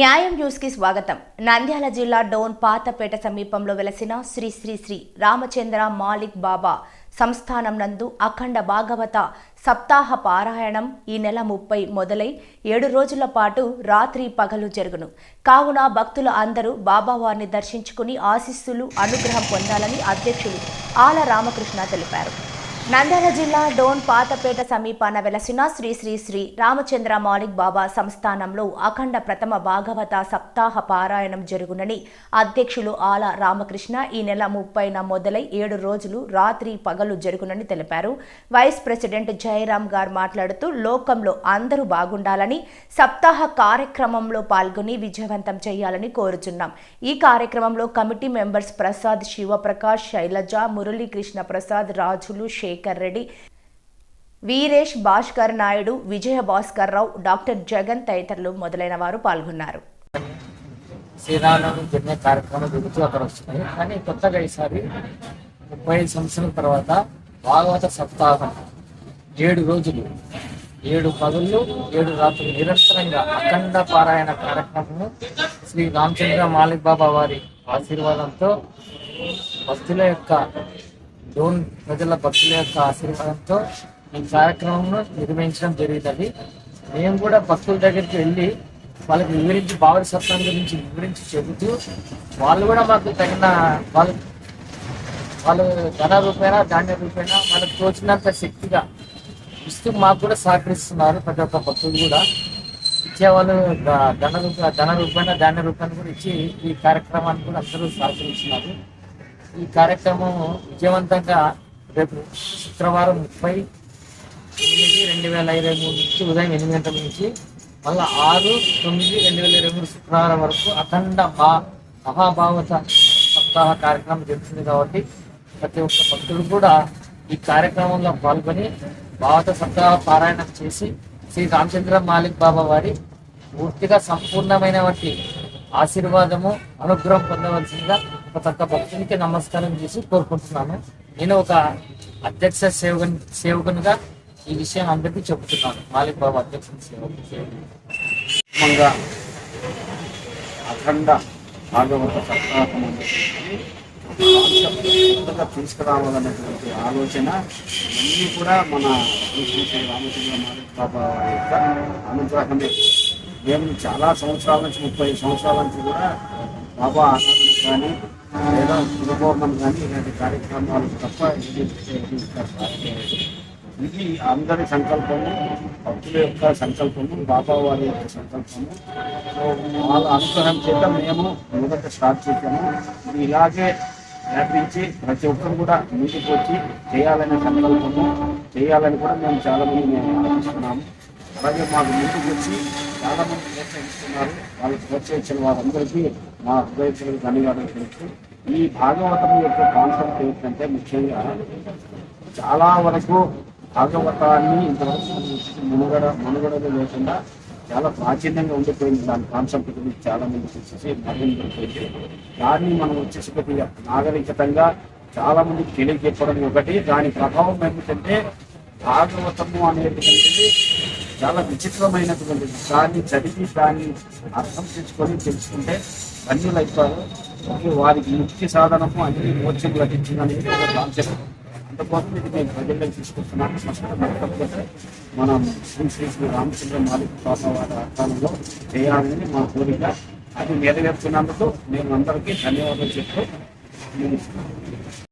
న్యాయం న్యూస్కి స్వాగతం. నంద్యాల జిల్లా డోన్ పాతపేట సమీపంలో వెలసిన శ్రీ శ్రీ శ్రీ రామచంద్ర మాలిక్ బాబా సంస్థానం నందు అఖండ భాగవత సప్తాహ పారాయణం ఈ నెల ముప్పై మొదలై ఏడు రోజుల పాటు రాత్రి పగలు జరుగును. కావున భక్తులు అందరూ బాబావారిని దర్శించుకుని ఆశీస్సులు అనుగ్రహం పొందాలని అధ్యక్షులు ఆల రామకృష్ణ తెలిపారు. నంద్యాల జిల్లా డోన్ పాతపేట సమీపాన వెలసిన శ్రీ శ్రీ శ్రీ రామచంద్ర మాలిక్ బాబా సంస్థానంలో అఖండ ప్రథమ భాగవత సప్తాహ పారాయణం జరుగునని అధ్యక్షులు ఆల రామకృష్ణ ఈ నెల ముప్పైన మొదలై ఏడు రోజులు రాత్రి పగలు జరుగునని తెలిపారు. వైస్ ప్రెసిడెంట్ జయరాం గారు మాట్లాడుతూ లోకంలో అందరూ బాగుండాలని సప్తాహ కార్యక్రమంలో పాల్గొని విజయవంతం చేయాలని కోరుచున్నాం. ఈ కార్యక్రమంలో committee members Prasad Sivaprakash Sailaja Muralikrishna Prasad Rajulu Sekhar Reddy Veeresh Bhaskar Naidu Vijaya Bhaskar Rao doctor Jagan తదితరులు మొదలైన వారు పాల్గొన్నారు. శ్రీరామనవమి జరిగే కార్యక్రమం జరుగుతూ అక్కడ వస్తున్నాయి. కానీ కొత్తగా ఈసారి ముప్పై ఐదు సంవత్సరాల తర్వాత భాగవత సప్తాహం. ఏడు రోజులు ఏడు పదులు ఏడు రాత్రులు నిరంతరంగా అఖండ పారాయణ కార్యక్రమము శ్రీ రామచంద్ర మాలిక్ బాబా వారి ఆశీర్వాదంతో భక్తుల యొక్క డోన్ ప్రజల భక్తుల యొక్క ఆశీర్వాదంతో ఈ కార్యక్రమంను నిర్వహించడం జరుగుతుంది మేము కూడా భక్తుల దగ్గరికి వెళ్ళి వాళ్ళకి వివరించి భావన సత్వం గురించి వివరించి చెబుతూ వాళ్ళు కూడా మాకు తగిన వాళ్ళు వాళ్ళు ధన రూపేణ ధాన్య రూపేణ వాళ్ళకి తోచినంత శక్తిగా ఇస్తూ మాకు కూడా సహకరిస్తున్నారు ప్రతి ఒక్క భక్తులు కూడా. ఇచ్చేవాళ్ళు వాళ్ళు ధన రూప ధన రూపేణ ధాన్య రూపాన్ని కూడా ఇచ్చి ఈ కార్యక్రమాన్ని కూడా అందరూ సహకరిస్తున్నారు. ఈ కార్యక్రమం విజయవంతంగా రేపు శుక్రవారం ముప్పై ఎనిమిది రెండు వేల ఇరవై మూడు నుంచి ఉదయం ఎనిమిది గంటల నుంచి మళ్ళీ ఆరు తొమ్మిది రెండు వేల ఇరవై మూడు శుక్రవారం వరకు అఖండ భా మహాభావత సప్తాహ కార్యక్రమం జరుగుతుంది కాబట్టి ప్రతి ఒక్క భక్తుడు కూడా ఈ కార్యక్రమంలో పాల్గొని భావత సప్తాహ పారాయణం చేసి శ్రీ రామచంద్ర మాలిక్ బాబా వారి పూర్తిగా సంపూర్ణమైన వంటి ఆశీర్వాదము అనుగ్రహం పొందవలసిందిగా ఒక ఒక్క భక్తునికి నమస్కారం చేసి కోరుకుంటున్నాను నేను ఒక అధ్యక్ష సేవకుని సేవకునిగా ఈ విషయం అందరికీ చెబుతున్నాను. మాలిక్ బాబు అధ్యక్ష సేవకుని అఖండ భాగవత సప్తాహం ఆలోచన ఇవన్నీ కూడా మన శ్రీ రామచంద్ర మాలిక్ బాబా యొక్క అనుగ్రహమే. మేము చాలా సంవత్సరాల నుంచి ముప్పై సంవత్సరాల నుంచి కూడా బాబా కానీ లేదా శుభపూర్ణం కానీ ఇలాంటి కార్యక్రమాలు తప్ప ఇది అందరి సంకల్పము భక్తుల యొక్క సంకల్పము బాబా వారి యొక్క సంకల్పము. సో వాళ్ళ అనుగ్రహం చేత మేము మొదట స్టార్ట్ చేశాము. ఇది ఇలాగే వ్యాపించి ప్రతి ఒక్కరు కూడా ముందుకు వచ్చి చేయాలనే సంకల్పము చేయాలని కూడా మేము చాలా మంది మేము ఆలోచిస్తున్నాము అలాగే మాకు ముందుకు వచ్చి చాలా మంది ప్రోత్సహిస్తున్నారు. వాళ్ళు ప్రోత్సహించిన వారందరికీ మా హృదయకులకు ధన్యవాదాలు తెలుస్తూ ఈ భాగవతం యొక్క కాన్సెప్ట్ ఏంటంటే ముఖ్యంగా చాలా వరకు భాగవతాన్ని ఇంతవరకు మనుగడ మనుగడలో లేకుండా చాలా ప్రాచీనంగా ఉండిపోయింది దాని కాన్సెప్ట్ గురించి చాలా మంది చూసేసి మరుగుపోయింది దాన్ని మనం వచ్చేసి కొద్దిగా నాగరికతంగా చాలా మందికి తెలియజెప్పడం ఒకటి. దాని ప్రభావం ఏమిటంటే భాగవతము అనేటువంటిది చాలా విచిత్రమైనటువంటి దాన్ని చదివి దాన్ని అర్థం చేసుకొని తెలుసుకుంటే ధన్యులైతారు ఓకే వారికి ముఖ్య సాధనము అన్ని మోక్షం లభించిందని ఒక కాన్సెప్ట్. అందుకోసం ఇది మేము ప్రజల్లోకి తీసుకొస్తున్నాను. కాకపోతే మనం శ్రీ శ్రీ శ్రీ రామచంద్ర మాలిక బాబా వారి ఆస్థానంలో చేయాలని మా కోరిక. అది నెరవేర్చినందుకు మేము అందరికీ ధన్యవాదాలు చెప్తూ